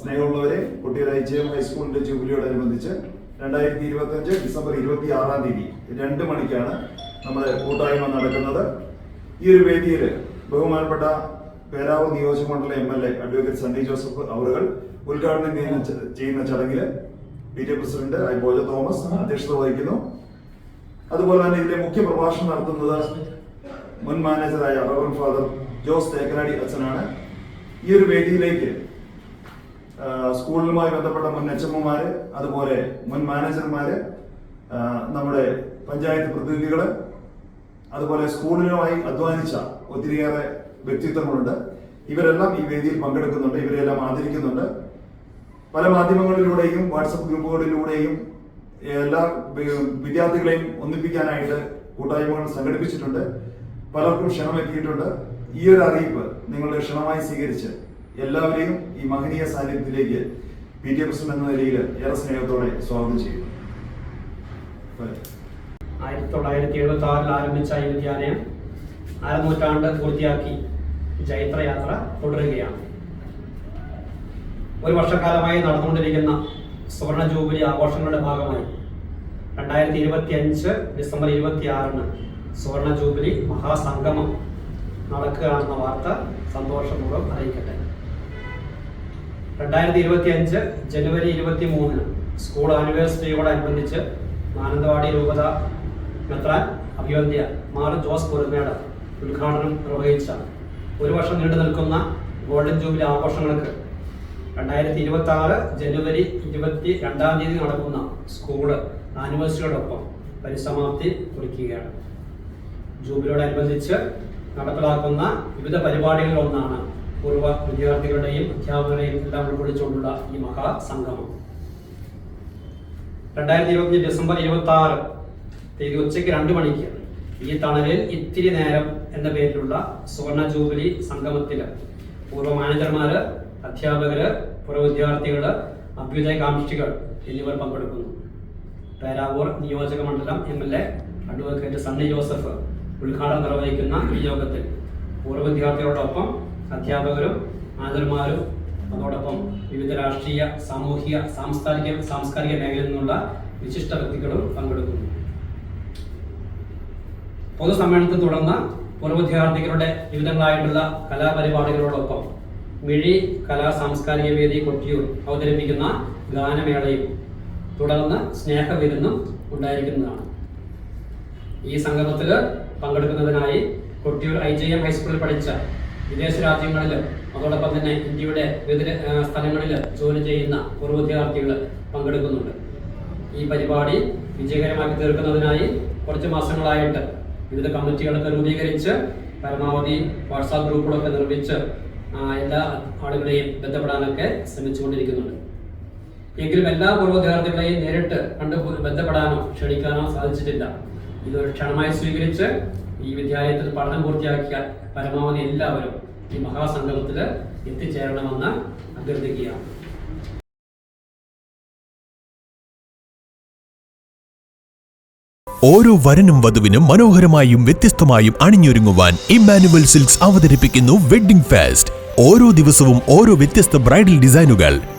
സ്നേഹമുള്ളവരെ കുട്ടികളെ J M ഹൈസ്കൂളിന്റെ ജൂബിലിയോടനുബന്ധിച്ച് രണ്ടായിരത്തി ഇരുപത്തി അഞ്ച് ഡിസംബർ ഇരുപത്തി ആറാം തീയതി രണ്ട് മണിക്കാണ് നമ്മുടെ കൂട്ടായ്മ നടക്കുന്നത്. ഈ ഒരു വേദിയിൽ ബഹുമാനപ്പെട്ട പേരാവൂർ നിയോജക മണ്ഡലം M L A advocate Sunny Joseph അവറുകൾ ഉദ്ഘാടനം ചെയ്യുന്ന ചടങ്ങിൽ P T president I Boja Thomas അധ്യക്ഷത വഹിക്കുന്നു. അതുപോലെ തന്നെ ഇതിന്റെ മുഖ്യ പ്രഭാഷണം നടത്തുന്നത് മുൻ മാനേജറായ റവൻ ഫാദർ ജോസ് തേക്കനാടി അച്ഛനാണ്. ഈ ഒരു വേദിയിലേക്ക് സ്കൂളുമായി ബന്ധപ്പെട്ട മുൻ എച്ച്എമ്മമാര് അതുപോലെ മുൻ മാനേജർമാര് നമ്മുടെ പഞ്ചായത്ത് പ്രതിനിധികൾ അതുപോലെ സ്കൂളിനുമായി അധ്വാനിച്ച ഒത്തിരിയേറെ വ്യക്തിത്വങ്ങളുണ്ട്. ഇവരെല്ലാം ഈ വേദിയിൽ പങ്കെടുക്കുന്നുണ്ട് ഇവരെല്ലാം ആദരിക്കുന്നുണ്ട്. പല മാധ്യമങ്ങളിലൂടെയും വാട്സപ്പ് ഗ്രൂപ്പുകളിലൂടെയും എല്ലാ വിദ്യാർത്ഥികളെയും ഒന്നിപ്പിക്കാനായിട്ട് കൂട്ടായ്മകൾ സംഘടിപ്പിച്ചിട്ടുണ്ട്. പലർക്കും ക്ഷണം എത്തിയിട്ടുണ്ട് ഈ ഒരു അറിയിപ്പ് നിങ്ങളുടെ ക്ഷണമായി സ്വീകരിച്ച് എല്ലാവരെയും ഈ മഹനീയ സാന്നിധ്യത്തിലേക്ക് പി ടി എ എന്ന നിലയിൽ ഏറെ സ്നേഹത്തോടെ സ്വാഗതം ചെയ്യുന്നു. ആയിരത്തി തൊള്ളായിരത്തി എഴുപത്തി ആറിൽ ആരംഭിച്ച ഈ വിദ്യാലയം അരനൂറ്റാണ്ട് പൂർത്തിയാക്കി ജൈത്രയാത്ര തുടരുകയാണ്. ഒരു വർഷക്കാലമായി നടന്നുകൊണ്ടിരിക്കുന്ന സുവർണ ജൂബിലി ആഘോഷങ്ങളുടെ ഭാഗമായി രണ്ടായിരത്തി ഇരുപത്തി അഞ്ച് ഡിസംബർ ഇരുപത്തി ആറിന് സുവർണ ജൂബിലി മഹാസംഗമം നടക്കുകയാണെന്ന വാർത്ത സന്തോഷപൂർവം അറിയിക്കട്ടെ. രണ്ടായിരത്തി ഇരുപത്തി അഞ്ച് ജനുവരി ഇരുപത്തി മൂന്നിന് സ്കൂൾ ആനിവേഴ്സറിയോടനുബന്ധിച്ച് മാനന്തവാടി രൂപത മെത്രാൻ അഭിവന്ധ്യ മാർ ജോസ് കുറുമേട് ഉദ്ഘാടനം നിർവഹിച്ച ഒരു വർഷം നീണ്ടു നിൽക്കുന്ന ഗോൾഡൻ ജൂബിലി ആഘോഷങ്ങൾക്ക് രണ്ടായിരത്തി ഇരുപത്തി ആറ് ജനുവരി ഇരുപത്തി രണ്ടാം തീയതി നടക്കുന്ന സ്കൂൾ ആനിവേഴ്സറിയോടൊപ്പം പരിസമാപ്തി കുറിക്കുകയാണ്. ജൂബിലിയോടനുബന്ധിച്ച് നടപ്പിലാക്കുന്ന വിവിധ പരിപാടികളിൽ ഒന്നാണ് പൂർവ വിദ്യാർത്ഥികളുടെയും അധ്യാപകരെയും എല്ലാം ഉൾക്കൊള്ളിച്ചുകൊണ്ടുള്ള ഈ മഹാസംഗമം രണ്ടായിരത്തി ഇരുപത്തി ഡിസംബർ ഇരുപത്തി ആറ് തീയതി ഉച്ചയ്ക്ക് രണ്ട് മണിക്ക് ഈ തണലിൽ ഇത്തിരി നേരം എന്ന പേരിലുള്ള സുവർണ ജൂബിലി സംഗമത്തിൽ പൂർവ മാനേജർമാര് അധ്യാപകര് പൂർവ വിദ്യാർത്ഥികൾ അഭ്യുദയകാംക്ഷികൾ എന്നിവർ പങ്കെടുക്കുന്നു. പേരാവൂർ നിയോജക മണ്ഡലം M L A advocate Sunny Joseph ഉദ്ഘാടനം നിർവഹിക്കുന്ന ഈ യോഗത്തിൽ പൂർവ വിദ്യാർത്ഥികളോടൊപ്പം അധ്യാപകരും മാതൃമാരും അതോടൊപ്പം വിവിധ രാഷ്ട്രീയ സാമൂഹിക സാംസ്കാരിക സാംസ്കാരിക മേഖലയിൽ നിന്നുള്ള വിശിഷ്ട വ്യക്തികളും പങ്കെടുക്കുന്നു. പൊതുസമ്മേളനത്തെ തുടർന്ന് പൂർവ വിദ്യാർത്ഥികളുടെ വിവിധങ്ങളായിട്ടുള്ള കലാപരിപാടികളോടൊപ്പം മിഴി കലാ സാംസ്കാരിക വേദി കൊട്ടിയൂർ അവതരിപ്പിക്കുന്ന ഗാനമേളയും തുടർന്ന് സ്നേഹവിരുന്നും ഉണ്ടായിരിക്കുന്നതാണ്. ഈ സംഗമത്തിൽ പങ്കെടുക്കുന്നതിനായി കൊട്ടിയൂർ ഐ ജെ എം ഹൈസ്കൂളിൽ പഠിച്ച വിദേശ രാജ്യങ്ങളിൽ അതോടൊപ്പം തന്നെ ഇന്ത്യയുടെ വിവിധ സ്ഥലങ്ങളിൽ ജോലി ചെയ്യുന്ന പൂർവ വിദ്യാർത്ഥികൾ പങ്കെടുക്കുന്നുണ്ട്. ഈ പരിപാടി വിജയകരമാക്കി തീർക്കുന്നതിനായി കുറച്ച് മാസങ്ങളായിട്ട് വിവിധ കമ്മിറ്റികളൊക്കെ രൂപീകരിച്ച് പരമാവധി വാട്സാപ്പ് ഗ്രൂപ്പുകളൊക്കെ നിർമ്മിച്ച് എല്ലാ ആളുകളെയും ബന്ധപ്പെടാനൊക്കെ ശ്രമിച്ചുകൊണ്ടിരിക്കുന്നുണ്ട്. എങ്കിലും എല്ലാ പൂർവ വിദ്യാർത്ഥികളെയും നേരിട്ട് കണ്ട് ബന്ധപ്പെടാനോ ക്ഷണിക്കാനോ സാധിച്ചിട്ടില്ല. ഇതൊരു ക്ഷണമായി സ്വീകരിച്ച് ഈ വിദ്യാലയത്തിൽ പഠനം പൂർത്തിയാക്കിയ പരമാവധി എല്ലാവരും ഈ മഹാസംഗമത്തിൽ എത്തിച്ചേരണമെന്ന് അഭ്യർത്ഥിക്കുകയാണ്. വധുവിനും മനോഹരമായും ഇമ്മാനുവൽ അവതരിപ്പിക്കുന്നു ഫെസ്റ്റ്. ഓരോ ദിവസവും ഓരോ ബ്രൈഡൽ ഡിസൈനുകൾ.